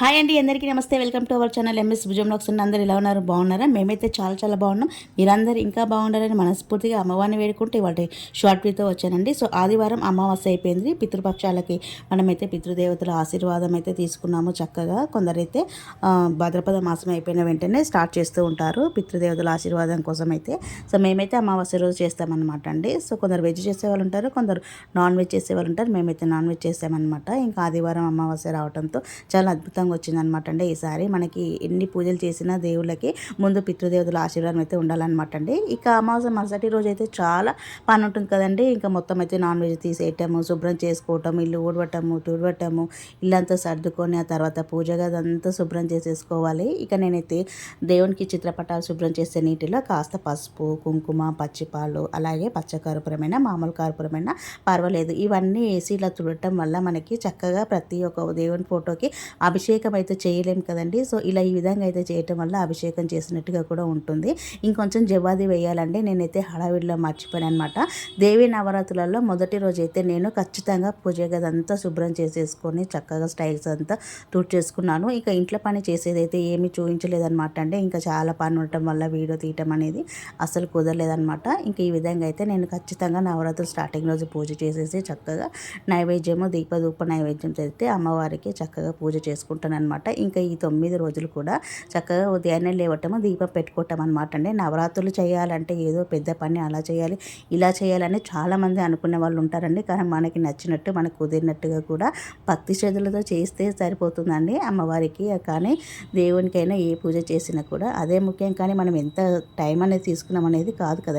Hi అండి అందరికీ నమస్తే. Welcome to our channel MS భుజం లాక్స్ ఉన్న అందరూ ఎలా ఉన్నారు? బాగున్నారా? మేమైతే చాలా చాలా బాగున్నాం. మీరందరూ ఇంకా బాగుండాలని మనస్ఫూర్తిగా అమ్మవారిని వేడుకుంటే వాటి షార్ట్ వీతో వచ్చానండి. సో ఆదివారం అమావాస్య అయిపోయింది. పితృపక్షాలకి మనమైతే పితృదేవతల ఆశీర్వాదం అయితే తీసుకున్నాము చక్కగా. కొందరైతే భద్రపద మాసం అయిపోయిన వెంటనే స్టార్ట్ చేస్తూ ఉంటారు పితృదేవతల ఆశీర్వాదం కోసం అయితే సో మేమైతే అమావాస్య రోజు చేస్తామన్నమాట అండి. సో కొందరు వెజ్ చేసేవాళ్ళు ఉంటారు కొందరు నాన్ వెజ్ చేసేవాళ్ళు ఉంటారు. మేమైతే నాన్ వెజ్ చేస్తామన్నమాట. ఇంకా ఆదివారం అమావాస్య రావడంతో చాలా అద్భుతంగా వచ్చిందనమాట అండి. ఈసారి మనకి ఎన్ని పూజలు చేసినా దేవుళ్ళకి ముందు పితృదేవతల ఆశీర్వాదం అయితే ఉండాలన్నమాట అండి. ఇక అమావాస్య మరుసటి రోజు అయితే చాలా పని ఉంటుంది కదండి. ఇంకా మొత్తం అయితే నాన్ వెజ్ తీసేయటము శుభ్రం చేసుకోవటం ఇల్లు ఊడవటము తుడవటము ఇల్లంతా సర్దుకొని ఆ తర్వాత పూజ గదంతా శుభ్రం చేసేసుకోవాలి. ఇక నేనైతే దేవునికి చిత్రపటాలు శుభ్రం చేసే నీటిలో కాస్త పసుపు కుంకుమ పచ్చిపాలు అలాగే పచ్చకర్పూరమైన మామూలు కర్పూరమైన పర్వాలేదు. ఇవన్నీ వేసి ఇలా తుడటం వల్ల మనకి చక్కగా ప్రతి ఒక్క దేవుని ఫోటోకి అభిషేకం అయితే చేయలేం కదండి. సో ఇలా ఈ విధంగా అయితే చేయటం వల్ల అభిషేకం చేసినట్టుగా కూడా ఉంటుంది. ఇంకొంచెం జవాది వేయాలండి నేనైతే హడావిడిలో మర్చిపోయాను అనమాట దేవి నవరాత్రులలో మొదటి రోజు అయితే నేను ఖచ్చితంగా పూజ గదంతా శుభ్రం చేసేసుకొని చక్కగా స్టైల్స్ అంతా తుడిచేసుకున్నాను ఇక ఇంట్లో పని చేసేదైతే ఏమీ చూపించలేదన్నమాట అంటే ఇంకా చాలా పని ఉండటం వల్ల వీడియో తీయటం అనేది అసలు కుదరలేదన్నమాట. ఇంకా ఈ విధంగా అయితే నేను ఖచ్చితంగా నవరాత్రులు స్టార్టింగ్ రోజు పూజ చేసేసి చక్కగా నైవేద్యము దీపధూప నైవేద్యం చేస్తే అమ్మవారికి చక్కగా పూజ చేసుకుంటాను. అనమాట ఇంకా ఈ తొమ్మిది రోజులు కూడా చక్కగా ఉదయాన్నే లేవటము దీపం పెట్టుకోవటం అనమాట అండి. నవరాత్రులు చేయాలంటే ఏదో పెద్ద పని అలా చేయాలి ఇలా చేయాలని చాలామంది అనుకునే వాళ్ళు ఉంటారండి. కానీ మనకి నచ్చినట్టు మనకు కుదిరినట్టుగా కూడా భక్తి శ్రద్ధలతో చేస్తే సరిపోతుందండి అమ్మవారికి. కానీ దేవునికైనా ఏ పూజ చేసినా కూడా అదే ముఖ్యం. కానీ మనం ఎంత టైం అనేది తీసుకున్నాం అనేది కాదు కదండి.